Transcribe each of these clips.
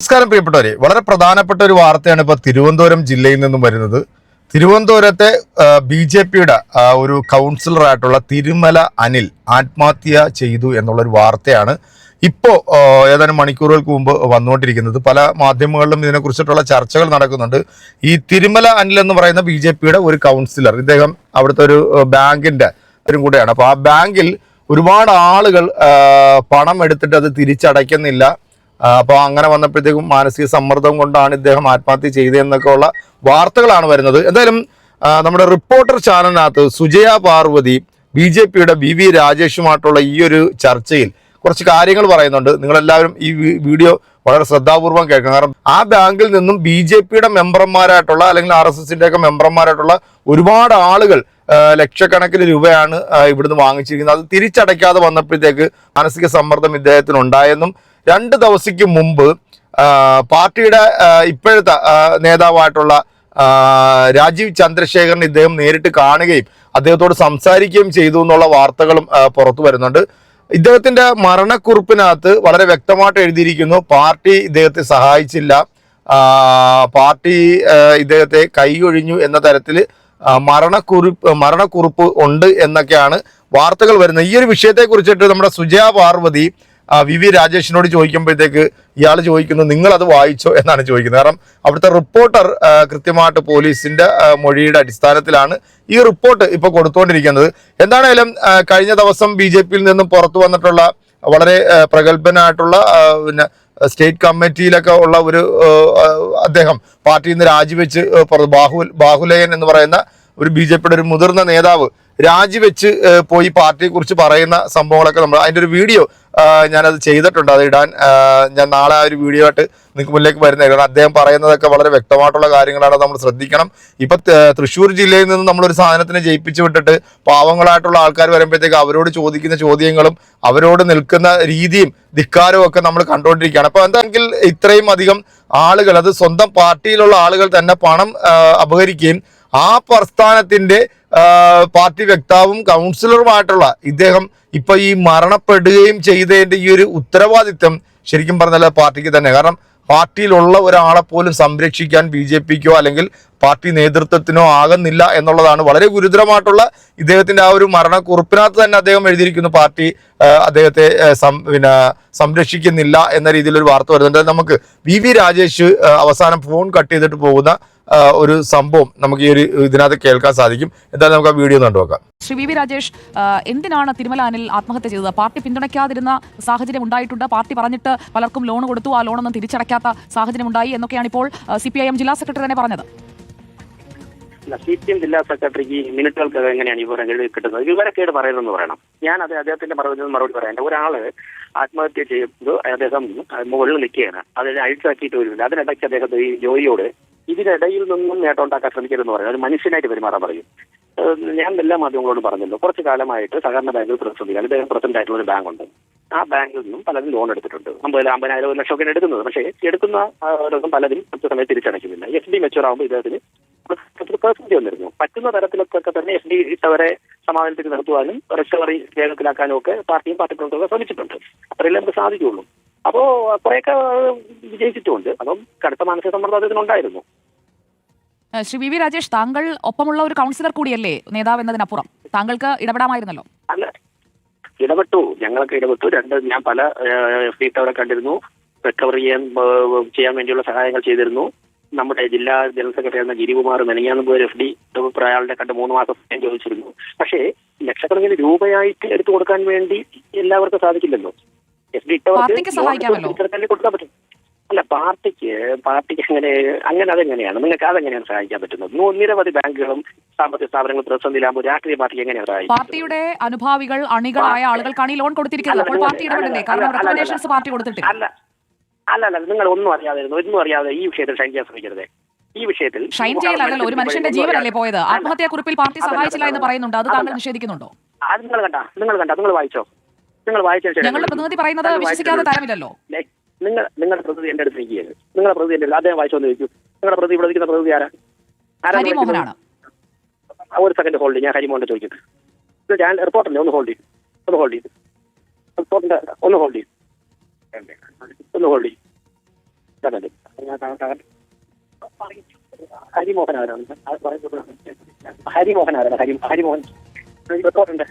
നമസ്കാരം പ്രിയപ്പെട്ടവരെ. വളരെ പ്രധാനപ്പെട്ട ഒരു വാർത്തയാണ് ഇപ്പോൾ തിരുവനന്തപുരം ജില്ലയിൽ നിന്നും വരുന്നത്. തിരുവനന്തപുരത്തെ ബി ജെ പിയുടെ ഒരു കൗൺസിലറായിട്ടുള്ള തിരുമല അനിൽ ആത്മഹത്യ ചെയ്തു എന്നുള്ളൊരു വാർത്തയാണ് ഇപ്പോൾ ഏതാനും മണിക്കൂറുകൾക്ക് മുമ്പ് വന്നുകൊണ്ടിരിക്കുന്നത്. പല മാധ്യമങ്ങളിലും ഇതിനെക്കുറിച്ചിട്ടുള്ള ചർച്ചകൾ നടക്കുന്നുണ്ട്. ഈ തിരുമല അനിൽ എന്ന് പറയുന്ന ബി ജെ പിയുടെ ഒരു കൗൺസിലർ ഇദ്ദേഹം അവിടുത്തെ ഒരു ബാങ്കിന്റെ ഒരു കൂടെയാണ്. അപ്പോൾ ആ ബാങ്കിൽ ഒരുപാട് ആളുകൾ പണം എടുത്തിട്ട് അത് തിരിച്ചടയ്ക്കുന്നില്ല. അപ്പോൾ അങ്ങനെ വന്നപ്പോഴത്തേക്കും മാനസിക സമ്മർദ്ദം കൊണ്ടാണ് ഇദ്ദേഹം ആത്മഹത്യ ചെയ്തതെന്നൊക്കെ ഉള്ള വാർത്തകളാണ് വരുന്നത്. എന്തായാലും നമ്മുടെ റിപ്പോർട്ടർ ചാനലിനകത്ത് സുജയ പാർവതി ബി ജെ പിയുടെ ബി വി രാജേഷുമായിട്ടുള്ള ഈ ഒരു ചർച്ചയിൽ കുറച്ച് കാര്യങ്ങൾ പറയുന്നുണ്ട്. നിങ്ങളെല്ലാവരും ഈ വീഡിയോ വളരെ ശ്രദ്ധാപൂർവം കേൾക്കണം. കാരണം ആ ബാങ്കിൽ നിന്നും ബി ജെ പിയുടെ മെമ്പർമാരായിട്ടുള്ള അല്ലെങ്കിൽ ആർ എസ് എസിന്റെ ഒക്കെ മെമ്പർമാരായിട്ടുള്ള ഒരുപാട് ആളുകൾ ലക്ഷക്കണക്കിന് രൂപയാണ് ഇവിടുന്ന് വാങ്ങിച്ചിരിക്കുന്നത്. അത് തിരിച്ചടയ്ക്കാതെ വന്നപ്പോഴത്തേക്ക് മാനസിക സമ്മർദ്ദം ഇദ്ദേഹത്തിന് ഉണ്ടായെന്നും രണ്ട് ദിവസയ്ക്ക് മുമ്പ് പാർട്ടിയുടെ ഇപ്പോഴത്തെ നേതാവായിട്ടുള്ള രാജീവ് ചന്ദ്രശേഖരൻ ഇദ്ദേഹം നേരിട്ട് കാണുകയും അദ്ദേഹത്തോട് സംസാരിക്കുകയും ചെയ്തു എന്നുള്ള വാർത്തകളും പുറത്തു വരുന്നുണ്ട്. ഇദ്ദേഹത്തിന്റെ മരണക്കുറിപ്പിനകത്ത് വളരെ വ്യക്തമായിട്ട് എഴുതിയിരിക്കുന്നു പാർട്ടി ഇദ്ദേഹത്തെ സഹായിച്ചില്ല പാർട്ടി ഇദ്ദേഹത്തെ കൈയൊഴിഞ്ഞു എന്ന തരത്തിൽ മരണക്കുറിപ്പ് മരണക്കുറിപ്പ് ഉണ്ട് എന്നൊക്കെയാണ് വാർത്തകൾ വരുന്നത്. ഈ ഒരു വിഷയത്തെക്കുറിച്ചിട്ട് നമ്മുടെ സുജയ പാർവതി വി വി രാജേഷിനോട് ചോദിക്കുമ്പോഴത്തേക്ക് ഇയാൾ ചോദിക്കുന്നു നിങ്ങൾ അത് വായിച്ചോ? എന്നാണ് ചോദിക്കുന്നത്. കാരണം അവിടുത്തെ റിപ്പോർട്ടർ കൃത്യമായിട്ട് പോലീസിന്റെ മൊഴിയുടെ അടിസ്ഥാനത്തിലാണ് ഈ റിപ്പോർട്ട് ഇപ്പോൾ കൊടുത്തുകൊണ്ടിരിക്കുന്നത് എന്താണേലും കഴിഞ്ഞ ദിവസം ബി ജെ പിയിൽ നിന്നും പുറത്തു വന്നിട്ടുള്ള വളരെ പ്രഗത്ഭനായിട്ടുള്ള പിന്നെ സ്റ്റേറ്റ് കമ്മിറ്റിയിലൊക്കെ ഉള്ള ഒരു അദ്ദേഹം പാർട്ടിയിൽ നിന്ന് രാജിവെച്ച് ബാഹു ബാഹുലയൻ എന്ന് പറയുന്ന ഒരു ബി ജെ പിയുടെ ഒരു മുതിർന്ന നേതാവ് രാജിവെച്ച് പോയി പാർട്ടിയെ കുറിച്ച് പറയുന്ന സംഭവങ്ങളൊക്കെ നമ്മൾ അതിന്റെ ഒരു വീഡിയോ ഞാനത് ചെയ്തിട്ടുണ്ട്. അത് ഇടാൻ ഞാൻ നാളെ ആ ഒരു വീഡിയോ ആയിട്ട് നിങ്ങൾക്ക് മുന്നിലേക്ക് വരുന്നത് കാരണം അദ്ദേഹം പറയുന്നതൊക്കെ വളരെ വ്യക്തമായിട്ടുള്ള കാര്യങ്ങളാണ് നമ്മൾ ശ്രദ്ധിക്കണം. ഇപ്പം തൃശ്ശൂർ ജില്ലയിൽ നിന്ന് നമ്മളൊരു സാധനത്തിനെ ജയിപ്പിച്ചു വിട്ടിട്ട് പാവങ്ങളായിട്ടുള്ള ആൾക്കാർ വരുമ്പോഴത്തേക്ക് അവരോട് ചോദിക്കുന്ന ചോദ്യങ്ങളും അവരോട് നിൽക്കുന്ന രീതിയും ധിക്കാരവും ഒക്കെ നമ്മൾ കണ്ടുകൊണ്ടിരിക്കുകയാണ്. അപ്പോൾ എന്താണെങ്കിൽ ഇത്രയും അധികം ആളുകൾ അത് സ്വന്തം പാർട്ടിയിലുള്ള ആളുകൾ തന്നെ പണം അപഹരിക്കുകയും ആ പ്രസ്ഥാനത്തിന്റെ ആ, പാർട്ടി വക്താവും കൗൺസിലറുമായിട്ടുള്ള ഇദ്ദേഹം ഇപ്പൊ ഈ മരണപ്പെടുകയും ചെയ്തതിന്റെ ഈ ഒരു ഉത്തരവാദിത്വം ശരിക്കും പറഞ്ഞാൽ പാർട്ടിക്ക് തന്നെ. കാരണം പാർട്ടിയിലുള്ള ഒരാളെ പോലും സംരക്ഷിക്കാൻ ബി ജെ പിക്കോ അല്ലെങ്കിൽ പാർട്ടി നേതൃത്വത്തിനോ ആകുന്നില്ല എന്നുള്ളതാണ് വളരെ ഗുരുതരമായിട്ടുള്ള ഇദ്ദേഹത്തിന്റെ ആ ഒരു മരണക്കുറിപ്പിനകത്ത് തന്നെ അദ്ദേഹം എഴുതിയിരിക്കുന്നു. പാർട്ടി അദ്ദേഹത്തെ പിന്നെ സംരക്ഷിക്കുന്നില്ല എന്ന രീതിയിൽ ഒരു വാർത്ത വരുന്നുണ്ട്. നമുക്ക് വി രാജേഷ് അവസാനം ഫോൺ കട്ട് ചെയ്തിട്ട് പോകുന്ന ഒരു സംഭവം നമുക്ക് ഈ ഒരു ഇതിനകത്ത് കേൾക്കാൻ സാധിക്കും. എന്തായാലും നമുക്ക് ആ വീഡിയോ കണ്ടു കണ്ടുനോക്കാം ശ്രീ വി വി രാജേഷ് എന്തിനാണ് തിരുമലാനിൽ ആത്മഹത്യ ചെയ്തത്? പാർട്ടി പിന്തുണയ്ക്കാതിരുന്ന സാഹചര്യം ഉണ്ടായിട്ടുണ്ട്. പാർട്ടി പറഞ്ഞിട്ട് പലർക്കും ലോൺ കൊടുത്തു. ആ ലോണൊന്നും തിരിച്ചടയ്ക്കാത്ത സാഹചര്യം ഉണ്ടായി എന്നൊക്കെയാണ് ഇപ്പോൾ സി പി ഐ എം ജില്ലാ സെക്രട്ടറി തന്നെ പറഞ്ഞത്. സി പി എം ജില്ലാ സെക്രട്ടറിക്ക് മിനിറ്റുകൾക്ക് എങ്ങനെയാണ് ഈ വിവരം കിട്ടുന്നത്? വിവരക്കേട് പറയുന്നതെന്ന് പറയണം. ഞാൻ അത് അദ്ദേഹത്തിന്റെ മറുപടി മറുപടി പറയാം. ഒരാൾ ആത്മഹത്യ ചെയ്തു. അദ്ദേഹം മുകളിൽ നിൽക്കുകയാണ്. അതിനെ അഴിച്ചാക്കിയിട്ട് വരുന്നില്ല. അതിനിടയ്ക്ക് അദ്ദേഹത്തെ ഈ ജോലിയോട് ഇതിനിടയിൽ നിന്നും നേട്ടം ഉണ്ടാക്കാൻ ശ്രമിക്കരുതെന്ന് പറയും. ഒരു മനുഷ്യനായിട്ട് പെരുമാറാൻ പറയും. ഞാൻ എല്ലാ മാധ്യമങ്ങളോടും പറഞ്ഞല്ലോ. കുറച്ച് കാലമായിട്ട് സഹകരണ ബാങ്കിൽ പ്രതിസന്ധി അദ്ദേഹം പ്രസിഡന്റ് ആയിട്ടുള്ള ഒരു ബാങ്ക് ഉണ്ട് ആ ബാങ്കിൽ നിന്നും പലരും ലോൺ എടുത്തിട്ടുണ്ട്. അമ്പത് അമ്പതിനായിരം ഒരു ലക്ഷമൊക്കെ എടുക്കുന്നത്. പക്ഷേ എടുക്കുന്ന ഓരോന്നും പലരും കൃത്യസമയത്ത് തിരിച്ചടയ്ക്കുന്നില്ല. എഫ് ഡി മെച്ചൂർ ആകുമ്പോൾ ഇദ്ദേഹത്തിന് പ്രതിസന്ധി വന്നിരുന്നു. പറ്റുന്ന തരത്തിലൊക്കെ തന്നെ എഫ് ഡി ഇട്ടവരെ സമാധാനത്തിൽ നിർത്തുവാനും റിക്കവറി വേഗത്തിലാക്കാനും ഒക്കെ പാർട്ടിയും പാർട്ടി പ്രവർത്തകരും ശ്രമിച്ചിട്ടുണ്ട്. അത്രയല്ലേ നമുക്ക് സാധിക്കുള്ളൂ അപ്പോ കുറെയൊക്കെ വിജയിച്ചിട്ടുണ്ട് അപ്പം കടുത്ത മാനസിക സമ്മർദ്ദം അദ്ദേഹത്തിന് ഉണ്ടായിരുന്നു ശ്രീ വി വി രാജേഷ് താങ്കൾ ഒപ്പമുള്ള ഒരു കൗൺസിലർ കൂടിയല്ലേ നേതാവ് എന്നതിനപ്പുറം? താങ്കൾക്ക് ഇടപെടാമായിരുന്നല്ലോ? അല്ല ഇടപെട്ടു. ഞങ്ങളൊക്കെ ഇടപെട്ടു. രണ്ട് ഞാൻ പല ഡി കണ്ടിരുന്നു. റിക്കവറി ചെയ്യാൻ ചെയ്യാൻ വേണ്ടിയുള്ള സഹായങ്ങൾ ചെയ്തിരുന്നു. നമ്മുടെ ജില്ലാ ജനറൽ സെക്രട്ടറി ആയിരുന്ന ഗിരികുമാർ മെനങ്ങാന്ന് പോയ എഫ് ഡി അയാളുടെ കണ്ട് മൂന്ന് മാസം ഞാൻ ചോദിച്ചിരുന്നു. പക്ഷേ ലക്ഷക്കണക്കിന് രൂപയായിട്ട് എടുത്തു കൊടുക്കാൻ വേണ്ടി എല്ലാവർക്കും സാധിക്കില്ലല്ലോ. എഫ് ഡി പാർട്ടിക്ക് സഹായിക്കാമല്ലോ. ഇട്ടവർക്ക് കൊടുക്കാൻ പറ്റും. അല്ല പാർട്ടിക്ക് പാർട്ടിക്ക് അങ്ങനെ അങ്ങനെ അതെങ്ങനെയാണ്? നിങ്ങൾക്ക് അതെങ്ങനെയാണ് സഹായിക്കാൻ പറ്റുന്നത്? നിരവധി ബാങ്കുകളും സാമ്പത്തിക സ്ഥാപനങ്ങളും പ്രതിസന്ധിയിലാകുമ്പോൾ രാഷ്ട്രീയ പാർട്ടി എങ്ങനെയാണ് പാർട്ടിയുടെ അനുഭാവികൾ അണികളായ ആളുകൾക്കാണ് ഈ ലോൺ കൊടുത്തിരിക്കുന്നത് അപ്പോൾ പാർട്ടി ഇടപെടണ്ടേ? കാരണം അല്ല, അല്ല, റെക്കമെൻഡേഷൻസ് പാർട്ടി കൊടുത്തിട്ട്. അല്ല അല്ല അല്ല നിങ്ങൾ ഒന്നും അറിയാതിരുന്നു. ഒന്നും അറിയാതെ ഈ വിഷയത്തിൽ ഷൈൻ ചെയ്യാൻ ശ്രമിക്കരുത്. ഈ വിഷയത്തിൽ ഷൈൻ ഒരു മനുഷ്യന്റെ ജീവനല്ലേ പോയത്? ആത്മഹത്യാ കുറിപ്പിൽ പാർട്ടി സഹായിച്ചില്ല എന്ന് പറയുന്നുണ്ട്. അത് താങ്കൾ നിഷേധിക്കുന്നുണ്ടോ? അത് നിങ്ങൾ കണ്ട നിങ്ങൾ കണ്ട നിങ്ങൾ വായിച്ചോ. നിങ്ങൾ വായിച്ച ഞങ്ങളുടെ പ്രതിനിധി പറയുന്നത് വിശ്വസിക്കാതെ തരമില്ലല്ലോ. നിങ്ങൾ നിങ്ങളുടെ പ്രതിനിധി എന്റെ അടുത്ത് നീക്കിയത് നിങ്ങളുടെ പ്രതിനിധി എന്റെ അദ്ദേഹം വായിച്ചു വന്ന് ചോദിച്ചു നിങ്ങളുടെ പ്രതി ഇവിടെ ഇരിക്കുന്ന പ്രതിനിധി ആരാ? ഹരിമോഹനാണ്. ഒരു സെക്കൻഡ് ഹോൾഡ് ഞാൻ ഹരിമോഹന്റെ ചോദിക്കുന്നത് ഇത് ഞാൻ റിപ്പോർട്ടല്ലേ ഒന്ന് ഹോൾഡ് ചെയ്യും. ഒന്ന് ഹോൾഡ് ചെയ്തു റിപ്പോർട്ടിന്റെ ഒന്ന് ഹോൾഡ് ചെയ്യും. ഒന്ന് ഹോൾഡ് ചെയ്യും. കടൽ ഹരിമോഹൻ ആരാണ്? ഹരിമോഹൻ ആരാണ്? ഹരി ഹരിമോഹൻ. റിപ്പോർട്ടുണ്ട്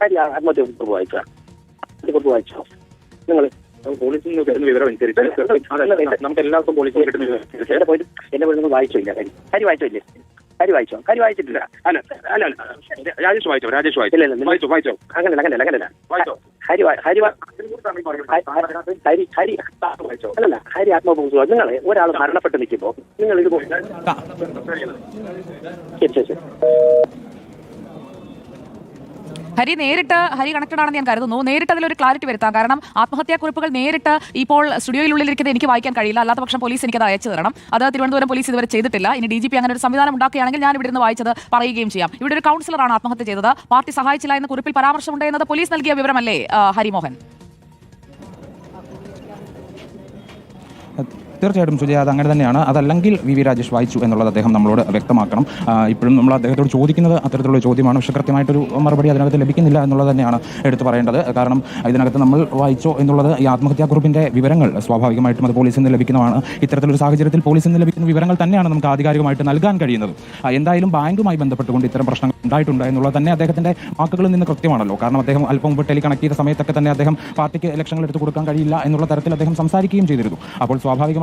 ഹരി ആത്മഹത്യ കുറിപ്പ് വായിച്ചോ. നിങ്ങൾ പോലീസിൽ കിട്ടുന്ന വിവരം അനുസരിച്ച് നമുക്ക് എല്ലാവർക്കും പോളിസി കിട്ടുന്ന പോയിട്ട് എന്നെ വിളിച്ചൊന്നും വായിച്ചില്ല. ഹരി ഹരി വായിച്ചില്ലേ? ഹരി വായിച്ചോ? ഹരി വായിച്ചിട്ടില്ല. അല്ല അല്ല അല്ല. രാജേഷ് വായിച്ചോ? രാജേഷ് വായിച്ചോ? വായിച്ചോ വായിച്ചോ? അങ്ങനല്ല അങ്ങനല്ല അങ്ങനല്ല. വായിച്ചോ? ഹരി വാ- ഹരി വാ- ഹരി ഹരി വായിച്ചോ? അല്ലല്ല ഹരി ആത്മബോധ. നിങ്ങൾ ഒരാൾ മരണപ്പെട്ട് നിൽക്കുമ്പോൾ നിങ്ങൾ ഇത് ശരി ശരി ശരി. ഹരി നേരിട്ട് ഹരി കണക്റ്റഡ് ആണെന്ന് ഞാൻ കരുതുന്നു. നേരിട്ട് അതിലൊരു ക്ലാരിറ്റി വരുത്താം. കാരണം ആത്മഹത്യാക്കുറിപ്പുകൾ നേരിട്ട് ഇപ്പോൾ സ്റ്റുഡിയോയിലുള്ളിലിരിക്കുന്നത് എനിക്ക് വായിക്കാൻ കഴിയില്ല. അല്ലാത്ത പക്ഷം പോലീസ് എനിക്കത് അയച്ചു തരണം. അത് തിരുവനന്തപുരം പോലീസ് ഇതുവരെ ചെയ്തിട്ടില്ല. ഇനി ഡി ജി പി അങ്ങനെ ഒരു സംവിധാനം ഉണ്ടാക്കുകയാണെങ്കിൽ ഞാൻ ഇവിടെ നിന്ന് വായിച്ചത് പറയുകയും ചെയ്യാം. ഇവിടെ ഒരു കൗൺസിലറാണ് ആത്മഹത്യ ചെയ്തത്. പാർട്ടി സഹായിച്ചില്ല എന്ന കുറിപ്പിൽ പരാമർശമുണ്ട് എന്നത് പോലീസ് നൽകിയ വിവരമല്ലേ ഹരിമോഹൻ? തീർച്ചയായിട്ടും സുജയ അത് അങ്ങനെ തന്നെയാണ്. അതല്ലെങ്കിൽ വി വി രാജേഷ് വായിച്ചു എന്നുള്ളത് അദ്ദേഹം നമ്മളോട് വ്യക്തമാക്കണം. ഇപ്പോഴും നമ്മൾ അദ്ദേഹത്തോട് ചോദിക്കുന്നത് അത്തരത്തിലുള്ള ചോദ്യമാണ്. പക്ഷേ കൃത്യമായിട്ടൊരു മറുപടി അതിനകത്ത് ലഭിക്കുന്നില്ല എന്നുള്ളത് തന്നെയാണ് എടുത്തു പറയേണ്ടത്. കാരണം ഇതിനകത്ത് നമ്മൾ വായിച്ചോ എന്നുള്ളത് ഈ ആത്മഹത്യാക്കുറിപ്പിന്റെ വിവരങ്ങൾ സ്വാഭാവികമായിട്ടും അത് പോലീസിൽ നിന്ന് ലഭിക്കുന്നതാണ്. ഇത്തരത്തിലൊരു സാഹചര്യത്തിൽ പോലീസിൽ നിന്ന് ലഭിക്കുന്ന വിവരങ്ങൾ തന്നെയാണ് നമുക്ക് ആധികാരികമായിട്ട് നൽകാൻ കഴിയുന്നത്. എന്തായാലും ബാങ്കുമായി ബന്ധപ്പെട്ടുകൊണ്ട് ഇത്തരം പ്രശ്നങ്ങൾ ഉണ്ടായിട്ടുണ്ട് എന്നുള്ളത് തന്നെ അദ്ദേഹത്തിന്റെ വാക്കുകളിൽ നിന്ന് കൃത്യമാണല്ലോ. കാരണം അദ്ദേഹം അല്പം മുമ്പ് ടെലി കണക്ട് ചെയ്ത സമയത്തൊക്കെ തന്നെ അദ്ദേഹം പാർട്ടിക്ക് ലക്ഷങ്ങൾ എടുത്തു കൊടുക്കാൻ കഴിയില്ല എന്നുള്ള തരത്തിൽ അദ്ദേഹം സംസാരിക്കുകയും ചെയ്തിരുന്നു. അപ്പോൾ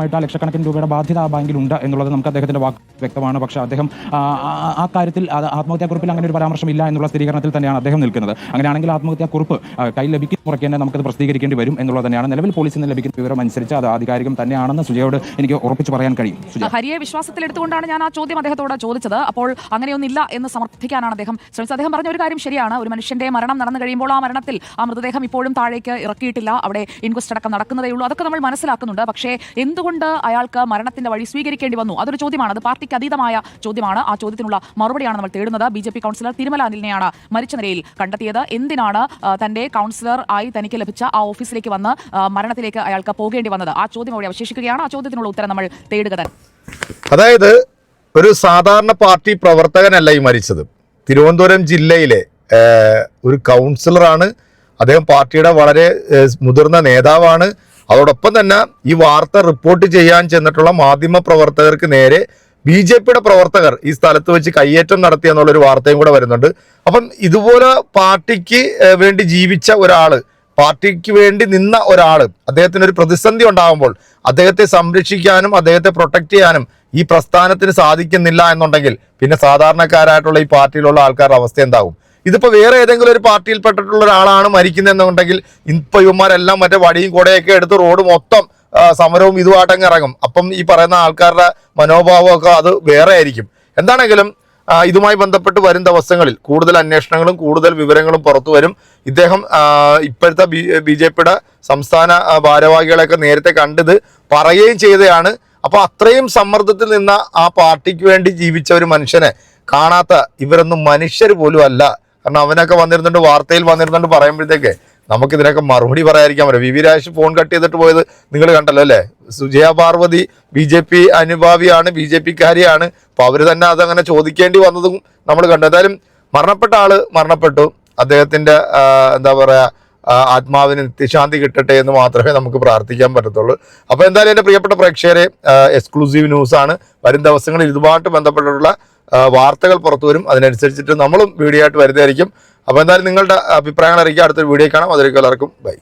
സ്വാഭാവികമായിട്ട് ആ ലക്ഷക്കണക്കിന് രൂപയുടെ ബാധ്യത ആ ബാങ്കിലുണ്ട് എന്നുള്ളത് നമുക്ക് അദ്ദേഹത്തിന്റെ വാക്ക് വ്യക്തമാണ്. പക്ഷേ അദ്ദേഹം ആ, കാര്യത്തിൽ ആത്മഹത്യാക്കുറിപ്പിൽ അങ്ങനെ ഒരു പരാമർശം ഇല്ല എന്നുള്ള സ്ഥിരീകരണത്തിൽ തന്നെയാണ് അദ്ദേഹം നിൽക്കുന്നത്. അങ്ങനെയാണെങ്കിൽ ആത്മഹത്യാക്കുറിപ്പ് കൈ ലഭിക്കുന്ന മുറയ്ക്ക് തന്നെ നമുക്കത് പ്രസിദ്ധീകരിക്കേണ്ടി വരും എന്നുള്ളത് തന്നെയാണ്. നിലവിൽ പോലീസിൽ നിന്ന് ലഭിക്കുന്ന വിവരം അനുസരിച്ച് അത് ആധികാരികം തന്നെയാണെന്ന് സുജയോട് എനിക്ക് ഉറപ്പിച്ച് പറയാൻ കഴിയും. ഹരിയെ വിശ്വാസത്തിലെടുത്തുകൊണ്ടാണ് ഞാൻ ആ ചോദ്യം അദ്ദേഹത്തോട് ചോദിച്ചത്. അപ്പോൾ അങ്ങനെയൊന്നില്ല എന്ന് സമർത്ഥിക്കാനാണ് അദ്ദേഹം. ശ്രമിച്ചത് അദ്ദേഹം പറഞ്ഞ ഒരു കാര്യം ശരിയാണ്. ഒരു മനുഷ്യന്റെ മരണം നടന്നു കഴിയുമ്പോൾ ആ മരണത്തിൽ ആ മൃതദേഹം ഇപ്പോഴും താഴേക്ക് ഇറക്കിയിട്ടില്ല. അവിടെ ഇൻക്വസ്റ്റ് അടക്കം നടക്കുന്നതേ ഉള്ളൂ അതൊക്കെ നമ്മൾ മനസ്സിലാക്കുന്നുണ്ട്. പക്ഷേ എന്തുകൊണ്ട് അയാൾക്ക് മരണത്തിന്റെ വഴി സ്വീകരിക്കേണ്ടി വന്നു. അതൊരു ചോദ്യമാണ്. അത് പാർട്ടിക്ക് അതീതമായ ചോദ്യമാണ്. ആ ചോദ്യത്തിനുള്ള മറുപടിയാണ് നമ്മൾ തേടുന്നത്. B J P councillor Thirumala അനിലിനെയാണ് മരിച്ച നിലയിൽ കണ്ടെത്തിയത്. എന്തിനാണ് തന്റെ കൗൺസിലർ ആയി തനിക്ക് ലഭിച്ച ആ ഓഫീസിലേക്ക് വന്ന് മരണത്തിലേക്ക് അയാൾക്ക് പോകേണ്ടി വന്നത്? ആ ചോദ്യം അവിടെ അവശേഷിക്കുകയാണ്. ആ ചോദ്യത്തിനുള്ള ഉത്തരം നമ്മൾ തേടുക അതായത് ഒരു സാധാരണ പാർട്ടി പ്രവർത്തകനല്ല ഈ മരിച്ചത്. തിരുവനന്തപുരം ജില്ലയിലെ ഒരു കൗൺസിലറാണ്. അദ്ദേഹം പാർട്ടിയുടെ വളരെ മുതിർന്ന നേതാവാണ്. അതോടൊപ്പം തന്നെ ഈ വാർത്ത റിപ്പോർട്ട് ചെയ്യാൻ ചെന്നിട്ടുള്ള മാധ്യമ പ്രവർത്തകർക്ക് നേരെ ബി ജെ പിയുടെ പ്രവർത്തകർ ഈ സ്ഥലത്ത് വെച്ച് കയ്യേറ്റം നടത്തി എന്നുള്ളൊരു വാർത്തയും കൂടെ വരുന്നുണ്ട്. അപ്പം ഇതുപോലെ പാർട്ടിക്ക് വേണ്ടി ജീവിച്ച ഒരാൾ പാർട്ടിക്ക് വേണ്ടി നിന്ന ഒരാൾ അദ്ദേഹത്തിന് ഒരു പ്രതിസന്ധി ഉണ്ടാകുമ്പോൾ അദ്ദേഹത്തെ സംരക്ഷിക്കാനും അദ്ദേഹത്തെ പ്രൊട്ടക്ട് ചെയ്യാനും ഈ പ്രസ്ഥാനത്തിന് സാധിക്കുന്നില്ല എന്നുണ്ടെങ്കിൽ പിന്നെ സാധാരണക്കാരായിട്ടുള്ള ഈ പാർട്ടിയിലുള്ള ആൾക്കാരുടെ അവസ്ഥ എന്താകും? ഇതിപ്പോ വേറെ ഏതെങ്കിലും ഒരു പാർട്ടിയിൽ പെട്ടിട്ടുള്ള ഒരാളാണ് മരിക്കുന്നതെന്നുണ്ടെങ്കിൽ ഇപ്പൊ ഇവന്മാരെല്ലാം മറ്റേ വടിയും കൊടയൊക്കെ എടുത്ത് റോഡ് മൊത്തം സമരവും ഇതുമായിട്ടങ്ങ് ഇറങ്ങും. അപ്പം ഈ പറയുന്ന ആൾക്കാരുടെ മനോഭാവമൊക്കെ അത് വേറെ ആയിരിക്കും. എന്താണെങ്കിലും ഇതുമായി ബന്ധപ്പെട്ട് വരും ദിവസങ്ങളിൽ കൂടുതൽ അന്വേഷണങ്ങളും കൂടുതൽ വിവരങ്ങളും പുറത്തു വരും. ഇദ്ദേഹം ഇപ്പോഴത്തെ ബി ബി ജെ പിയുടെ സംസ്ഥാന ഭാരവാഹികളെയൊക്കെ നേരത്തെ കണ്ടത് പറയുകയും ചെയ്തതാണ് അപ്പോൾ അത്രയും സമ്മർദ്ദത്തിൽ നിന്ന ആ പാർട്ടിക്ക് വേണ്ടി ജീവിച്ച ഒരു മനുഷ്യനെ കാണാത്ത ഇവരൊന്നും മനുഷ്യർ പോലും അല്ല കാരണം അവനൊക്കെ വന്നിരുന്നുണ്ട് വാർത്തയിൽ വന്നിരുന്നുണ്ട് പറയുമ്പോഴത്തേക്ക് നമുക്ക് ഇതിനൊക്കെ മറുപടി പറയാതിരിക്കാൻ പറ്റും V V Raj phone cut ചെയ്തിട്ട് പോയത് നിങ്ങൾ കണ്ടല്ലോ അല്ലേ? Sujaya Parvathy B J P അനുഭാവിയാണ് B J പിക്കാരിയാണ്. അപ്പൊ അവർ തന്നെ അതങ്ങനെ ചോദിക്കേണ്ടി വന്നതും നമ്മൾ കണ്ടു. എന്തായാലും മരണപ്പെട്ട ആൾ മരണപ്പെട്ടു. അദ്ദേഹത്തിന്റെ എന്താ പറയാ ആത്മാവിന് നിത്യശാന്തി കിട്ടട്ടെ എന്ന് മാത്രമേ നമുക്ക് പ്രാർത്ഥിക്കാൻ പറ്റത്തുള്ളൂ. അപ്പോൾ എന്തായാലും എന്റെ പ്രിയപ്പെട്ട പ്രേക്ഷകരെ എക്സ്ക്ലൂസീവ് ന്യൂസാണ് വരും ദിവസങ്ങളിൽ ഇതുമായിട്ട് ബന്ധപ്പെട്ടിട്ടുള്ള വാർത്തകൾ പുറത്തു വരും. അതിനനുസരിച്ചിട്ട് നമ്മളും വീഡിയോ ആയിട്ട് വരുന്നതായിരിക്കും. അപ്പോൾ എന്തായാലും നിങ്ങളുടെ അഭിപ്രായങ്ങൾ അറിയിക്കുക. അടുത്തൊരു വീഡിയോ കാണാം. അതിലേക്ക് എല്ലാവർക്കും ബൈ.